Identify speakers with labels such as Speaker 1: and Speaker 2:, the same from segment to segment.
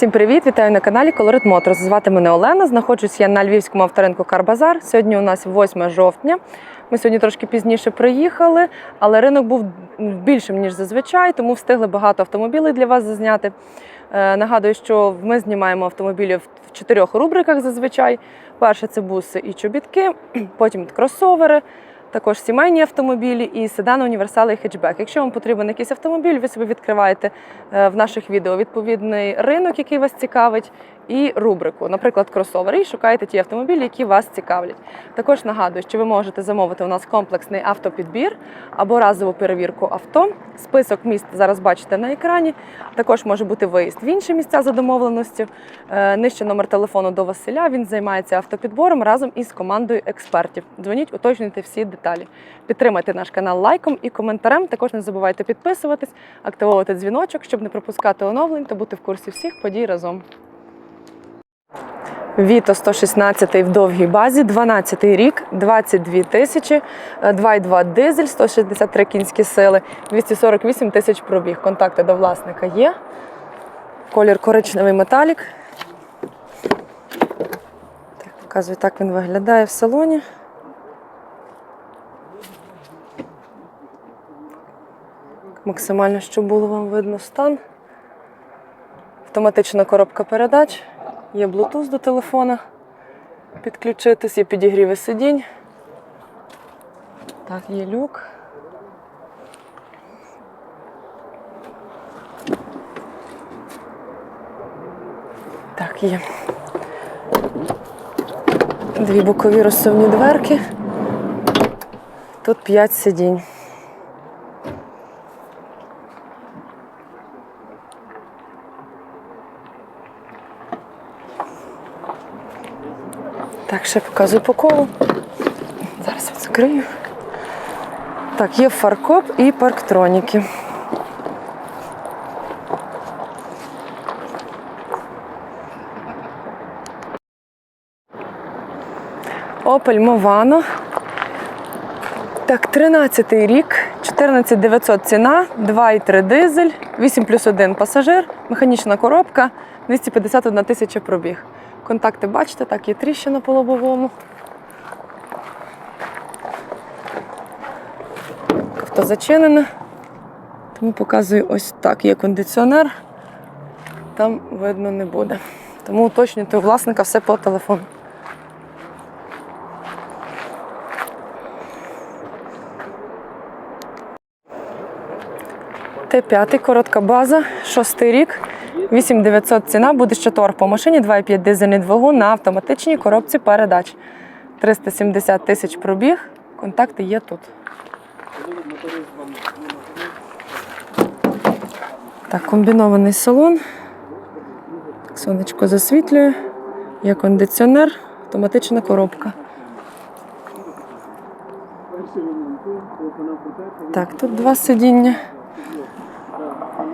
Speaker 1: Всім привіт! Вітаю на каналі Colorit Motors. Звати мене Олена. Знаходжусь я на львівському авторинку Карбазар. Сьогодні у нас 8 жовтня. Ми сьогодні трошки пізніше приїхали, але ринок був більшим ніж зазвичай, тому встигли багато автомобілів для вас зазняти. Е, Нагадую, що ми знімаємо автомобілі в чотирьох рубриках зазвичай. Перше це буси і чобітки, потім кросовери, також сімейні автомобілі і седани, універсали і хетчбек. Якщо вам потрібен якийсь автомобіль, ви собі відкриваєте е, в наших відео відповідний ринок, який вас цікавить, і рубрику, наприклад, кросовери, і шукаєте ті автомобілі, які вас цікавлять. Також нагадую, що ви можете замовити у нас комплексний автопідбір або разову перевірку авто. Список міст зараз бачите на екрані. Також може бути виїзд в інші місця за домовленістю. Е, Нижче номер телефону до Василя. Він займається автопідбором разом із командою експертів. Дзвоніть, уточнюйте всі деталі. Підтримайте наш канал лайком і коментарем. Також не забувайте підписуватись, активовувати дзвіночок, щоб не пропускати оновлень та бути в курсі всіх подій разом. Віто 116 в довгій базі, 12 рік, 22 тисячі, е, 2,2 дизель, 163 кінські сили, 248 тисяч пробіг. Контакти до власника є. Колір коричневий металік. Так, показую, так він виглядає в салоні. Максимально, щоб було вам видно стан. Автоматична коробка передач. Є Bluetooth до телефона. Підключитись, є підігріви сидінь. Так, є люк. Так, є. Дві бокові розсувні дверки. Тут п'ять сидінь. Так, ще показую по колу. Зараз відкрию. Так, є фаркоп і парктроніки. Opel Movano. Так, 13 рік, 14 900 ціна, 2,3 дизель, 8 плюс 1 пасажир, механічна коробка, 251 тисяча пробіг. Контакти бачите, так, є тріщина по лобовому. Авто зачинене. Тому показую ось так. Є кондиціонер, там видно не буде. Тому уточнюйте у власника все по телефону. Т5, коротка база, шостий рік, 8900 ціна, буде ще торг по машині, 2,5 дизельний двигун на автоматичній коробці передач. 370 тисяч пробіг, контакти є тут. Так, комбінований салон. Сонечко засвітлює, є кондиціонер, автоматична коробка. Так, тут два сидіння.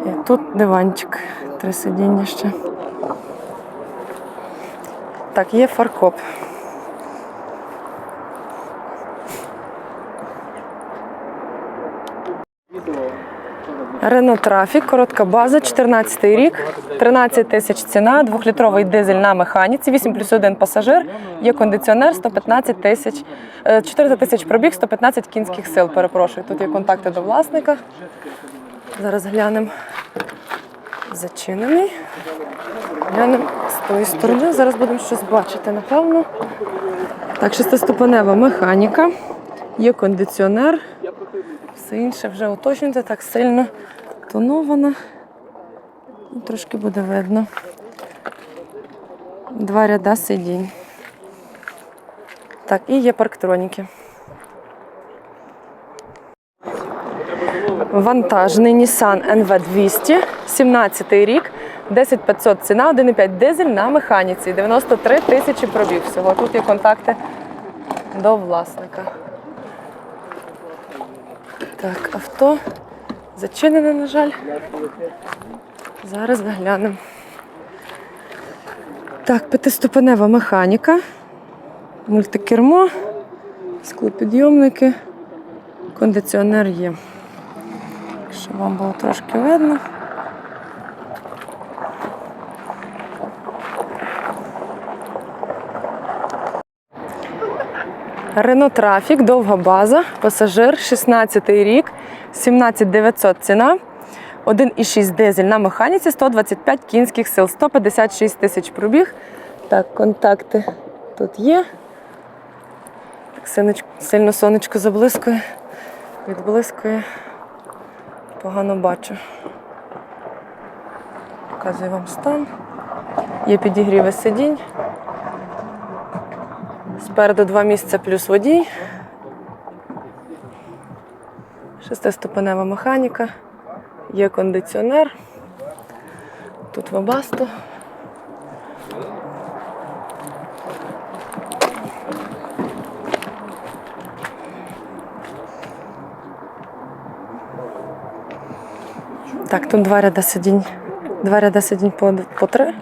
Speaker 1: І тут диванчик, три сидіння ще. Так, є фаркоп. Рено Трафік, коротка база, 14 й рік, 13 тисяч ціна, двохлітровий дизель на механіці, 8 плюс 1 пасажир, є кондиціонер, 115 тисяч, е, 400 тисяч пробіг, 115 кінських сил, перепрошую. Тут є контакти до власника. Зараз глянемо. Зачинений. Глянемо з тої сторони. Зараз будемо щось бачити, напевно. Так, шестиступенева механіка. Є кондиціонер. Все інше вже уточнюється, так сильно тонована. Ну, Трошки буде видно. Два ряда сидінь. Так, і є парктроніки. Вантажний Nissan NV200, 17 рік, 10500 ціна, 1,5 дизель на механіці, 93 тисячі пробіг всього. Тут є контакти до власника. Так, авто зачинене, на жаль. Зараз заглянемо. Так, п'ятиступенева механіка, мультикермо, склопідйомники, кондиціонер є щоб вам було трошки видно. Рено Трафік, довга база, пасажир, 16 й рік, 17900 ціна, 1,6 дизель на механіці, 125 кінських сил, 156 тисяч пробіг. Так, контакти тут є. Так, сильно сонечко заблискує, відблискує. Погано бачу. Показую вам стан. Є підігріви сидінь. Спереду два місця плюс водій. Шестиступенева механіка. Є кондиціонер. Тут вабасто. Так, тут два ряда сидінь. Два ряда сидінь по, по три.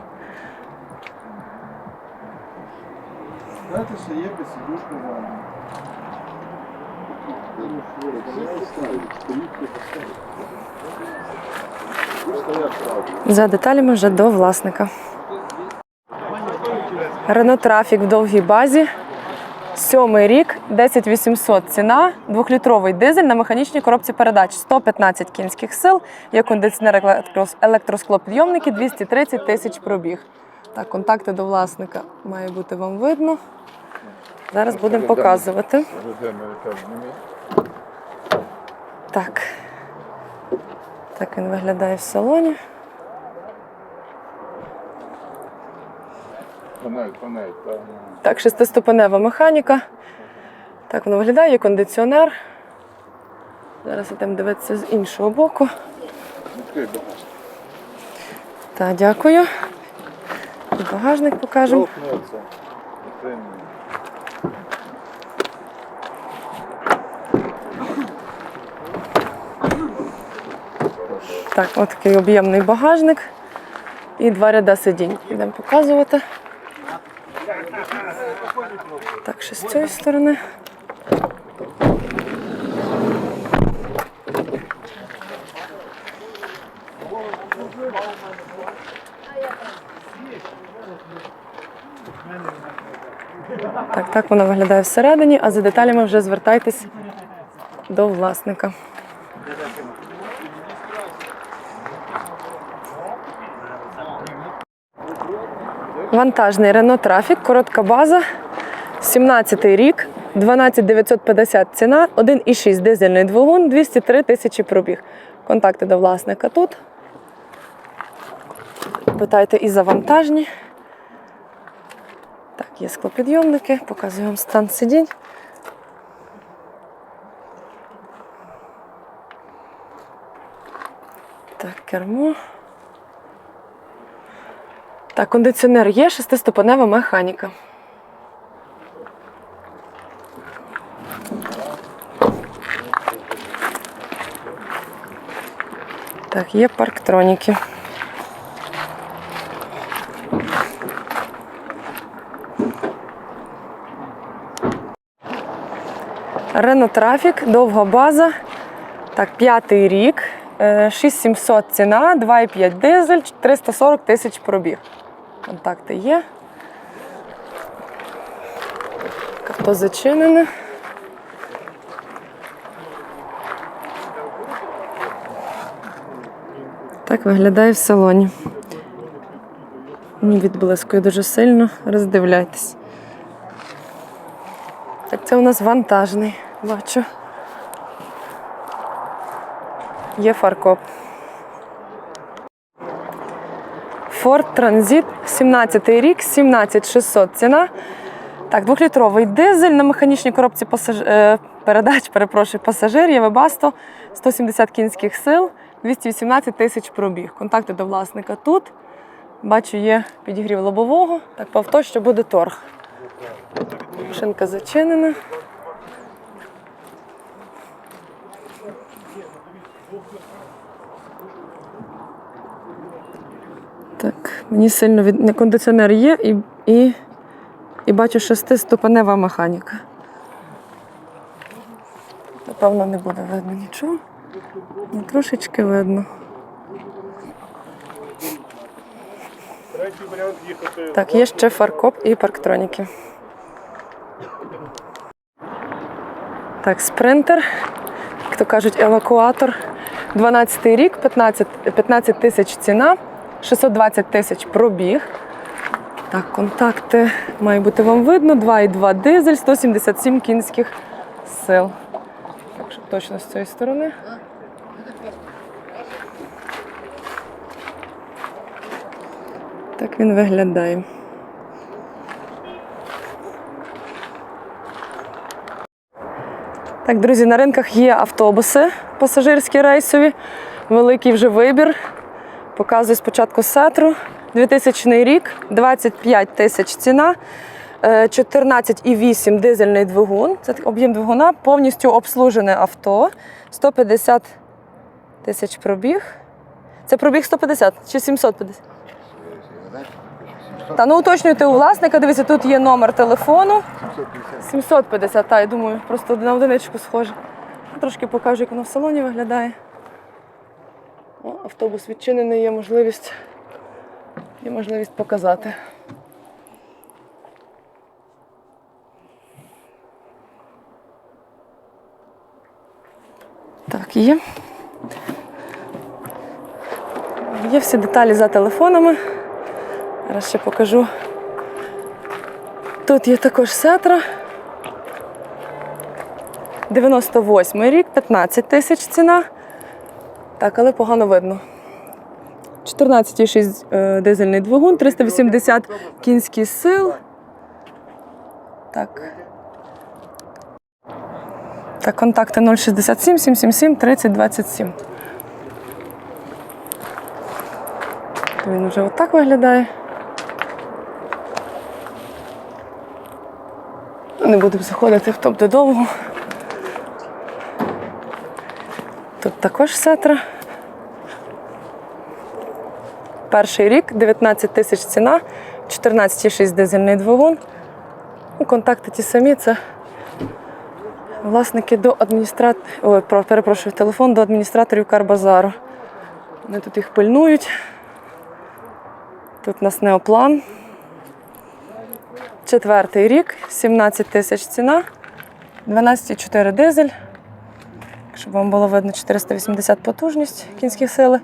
Speaker 1: За деталями вже до власника. Рено Трафік в довгій базі. Сьомий рік, 10800 ціна, двохлітровий дизель на механічній коробці передач, 115 кінських сил, є кондиціонер електрос- електросклопідйомники, 230 тисяч пробіг. Так, контакти до власника має бути вам видно. Зараз будемо показувати. Так. Так він виглядає в салоні.
Speaker 2: Панель, панель, так.
Speaker 1: Так, шестиступенева механіка. Так воно виглядає, є кондиціонер. Зараз йдемо дивитися з іншого боку.
Speaker 2: Відкрий багаж.
Speaker 1: Так, дякую. І багажник покажемо.
Speaker 2: Толкнеться.
Speaker 1: Так, от такий об'ємний багажник. І два ряда сидінь. Йдемо показувати. Так, ще з цієї сторони. Так, так воно виглядає всередині, а за деталями вже звертайтесь до власника. Вантажний Renault Traffic, коротка база, 17 рік, 12950 ціна, 1,6 дизельний двигун, 203 тисячі пробіг. Контакти до власника тут. Питайте і за вантажні. Так, є склопідйомники, показую вам стан сидінь. Так, кермо. Так, кондиціонер є, шестиступенева механіка. Так, є парктроніки. Рено Трафік, довга база. Так, п'ятий рік, е, 6700 ціна, 2,5 дизель, 340 тисяч пробіг. Контакти є. Авто зачинене. Так виглядає в салоні. Відблискує дуже сильно, роздивляйтесь. Так, це у нас вантажний, бачу. Є фаркоп. Ford Transit, 17 рік, 17600 ціна. Так, двохлітровий дизель на механічній коробці пасаж... е, передач, перепрошую, пасажир, є Webasto, 170 кінських сил, 218 тисяч пробіг. Контакти до власника тут. Бачу, є підігрів лобового. Так, по авто, що буде торг. Машинка зачинена. Так, мені сильно від... не, кондиціонер є і, і, і бачу шестиступенева механіка. Напевно, не буде видно нічого. Ну, трошечки видно. Так, є ще фаркоп і парктроніки. Так, спринтер, як то кажуть, евакуатор. 12 й рік, 15, 15 тисяч ціна, 620 тисяч пробіг. Так, контакти має бути вам видно. 2,2 дизель, 177 кінських сил. Так, щоб точно з цієї сторони. Так він виглядає. Так, друзі, на ринках є автобуси пасажирські рейсові, великий вже вибір. Показую спочатку сетру. 2000 рік, 25 тисяч ціна, 14,8 дизельний двигун. Це об'єм двигуна, повністю обслужене авто. 150 тисяч пробіг. Це пробіг 150 чи 750? Та ну уточнюйте у власника, дивіться, тут є номер телефону.
Speaker 2: 750.
Speaker 1: 750, та, я думаю, просто на одиничку схоже. Трошки покажу, як воно в салоні виглядає. О, автобус відчинений, є можливість, є можливість показати. Так, є. Є всі деталі за телефонами. Зараз ще покажу. Тут є також сетра. 98 рік, 15 тисяч ціна. Так, але погано видно. 14,6 е, дизельний двигун, 380 кінських сил. Так. Так, контакти 067 777 3027. Він вже отак виглядає. Не будемо заходити в топ додовго. Тут також сетра. Перший рік, 19 тисяч ціна, 14,6 дизельний двигун. Ну, Контакти ті самі, це власники до адміністраторів, ой, про- перепрошую, телефон до адміністраторів Карбазару. Вони тут їх пильнують. Тут у нас неоплан. Четвертий рік, 17 тисяч ціна, 12,4 дизель. Щоб вам було видно 480 потужність кінських сили.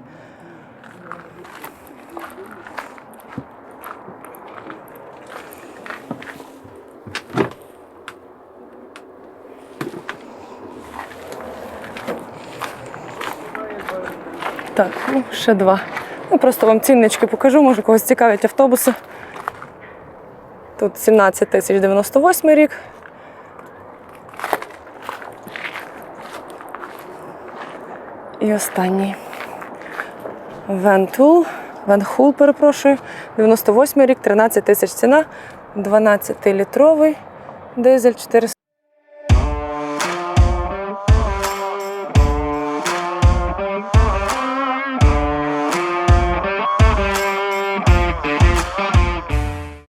Speaker 1: Так, ну ще два. Ну, просто вам ціннички покажу, може когось цікавить автобуси. Тут 17 тисяч 98 рік. І останній. Вентул. Венхул, перепрошую. 98 рік, 13 тисяч ціна, 12-літровий дизель 400.